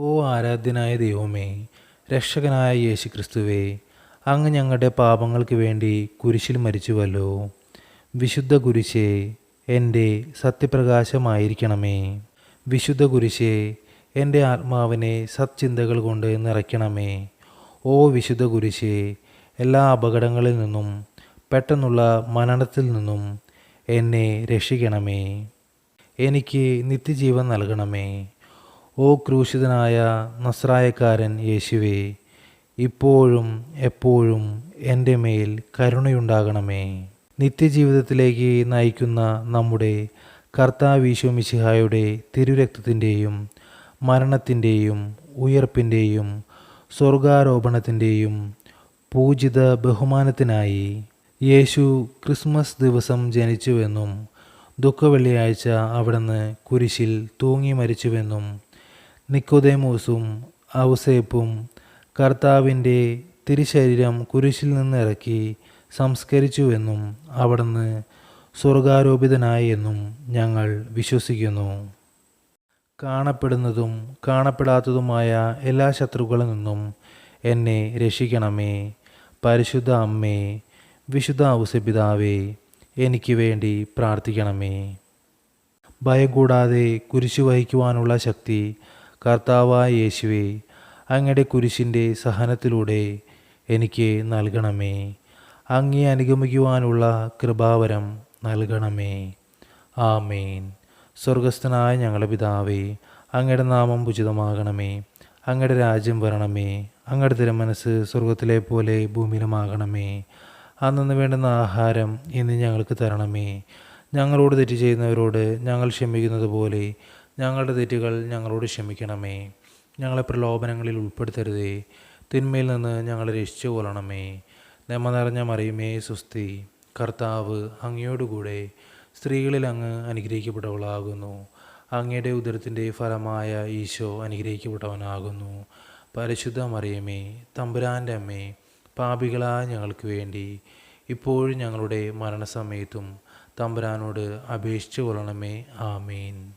ഓ ആരാധ്യനായ ദൈവമേ രക്ഷകനായ യേശു ക്രിസ്തുവേ അങ്ങ് ഞങ്ങളുടെ പാപങ്ങൾക്ക് വേണ്ടി കുരിശിൽ മരിച്ചുവല്ലോ. വിശുദ്ധ കുരിശേ എന്റെ സത്യപ്രകാശമായിരിക്കണമേ. വിശുദ്ധ കുരിശേ എന്റെ ആത്മാവിനെ സത്ചിന്തകൾ കൊണ്ട് നിറയ്ക്കണമേ. ഓ വിശുദ്ധ കുരിശേ എല്ലാ അപകടങ്ങളിൽ നിന്നും പെട്ടെന്നുള്ള മരണത്തിൽ നിന്നും എന്നെ രക്ഷിക്കണമേ. എനിക്ക് നിത്യജീവൻ നൽകണമേ. ഓ ക്രൂശിതനായ നസ്രായക്കാരൻ യേശുവേ ഇപ്പോഴും എപ്പോഴും എന്റെ മേൽ കരുണയുണ്ടാകണമേ. നിത്യജീവിതത്തിലേക്ക് നയിക്കുന്ന നമ്മുടെ കർത്താവീശോമിശിഹായുടെ തിരുരക്തത്തിന്റെയും മരണത്തിന്റെയും ഉയർപ്പിന്റെയും സ്വർഗാരോപണത്തിന്റെയും പൂജിത ബഹുമാനത്തിനായി യേശു ക്രിസ്മസ് ദിവസം ജനിച്ചുവെന്നും ദുഃഖവെള്ളിയാഴ്ച അവിടുന്ന് കുരിശിൽ തൂങ്ങി മരിച്ചുവെന്നും നിക്കോദേമോസും ഔസേപ്പും കർത്താവിന്റെ തിരുശരീരം കുരിശിൽ നിന്ന് ഇറക്കി സംസ്കരിച്ചുവെന്നും അവിടുന്ന് സ്വർഗാരോപിതനായി എന്നും ഞങ്ങൾ വിശ്വസിക്കുന്നു. കാണപ്പെടുന്നതും കാണപ്പെടാത്തതുമായ എല്ലാ ശത്രുക്കളിൽ നിന്നും എന്നെ രക്ഷിക്കണമേ. പരിശുദ്ധ അമ്മേ വിശുദ്ധ ഔസപിതാവേ എനിക്ക് വേണ്ടി പ്രാർത്ഥിക്കണമേ. ഭയം കൂടാതെ കുരിശു വഹിക്കുവാനുള്ള ശക്തി കർത്താവായ യേശുവെ അങ്ങയുടെ കുരിശിന്റെ സഹനത്തിലൂടെ എനിക്ക് നൽകണമേ. അങ്ങേ അനുഗമിക്കുവാനുള്ള കൃപാവരം നൽകണമേ. ആമേൻ. സ്വർഗസ്ഥനായ ഞങ്ങളുടെ പിതാവേ അങ്ങയുടെ നാമം ഉചിതമാകണമേ. അങ്ങയുടെ രാജ്യം വരണമേ. അങ്ങയുടെ തിരുമനസ് സ്വർഗത്തിലെ പോലെ ഭൂമിയിലുമാകണമേ. അന്നു വേണ്ടുന്ന ആഹാരം ഇന്ന് ഞങ്ങൾക്ക് തരണമേ. ഞങ്ങളോട് തെറ്റ് ചെയ്യുന്നവരോട് ഞങ്ങൾ ക്ഷമിക്കുന്നത് പോലെ ഞങ്ങളുടെ തെറ്റുകൾ ഞങ്ങളോട് ക്ഷമിക്കണമേ. ഞങ്ങളെ പ്രലോഭനങ്ങളിൽ ഉൾപ്പെടുത്തരുതേ. തിന്മയിൽ നിന്ന് ഞങ്ങളെ രക്ഷിച്ചു കൊള്ളണമേ. നെമ നിറഞ്ഞ മറിയുമേ സുസ്തി. കർത്താവ് അങ്ങയോടുകൂടെ സ്ത്രീകളിൽ അങ്ങ് അനുഗ്രഹിക്കപ്പെട്ടവളാകുന്നു. അങ്ങയുടെ ഉദരത്തിന്റെ ഫലമായ ഈശോ അനുഗ്രഹിക്കപ്പെട്ടവനാകുന്നു. പരിശുദ്ധ മറിയമേ തമ്പുരാന്റെ അമ്മേ പാപികളായ ഞങ്ങൾക്ക് വേണ്ടി ഇപ്പോഴും ഞങ്ങളുടെ മരണസമയത്തും തമ്പുരാനോട് അപേക്ഷിച്ചു കൊള്ളണമേ. ആമീൻ.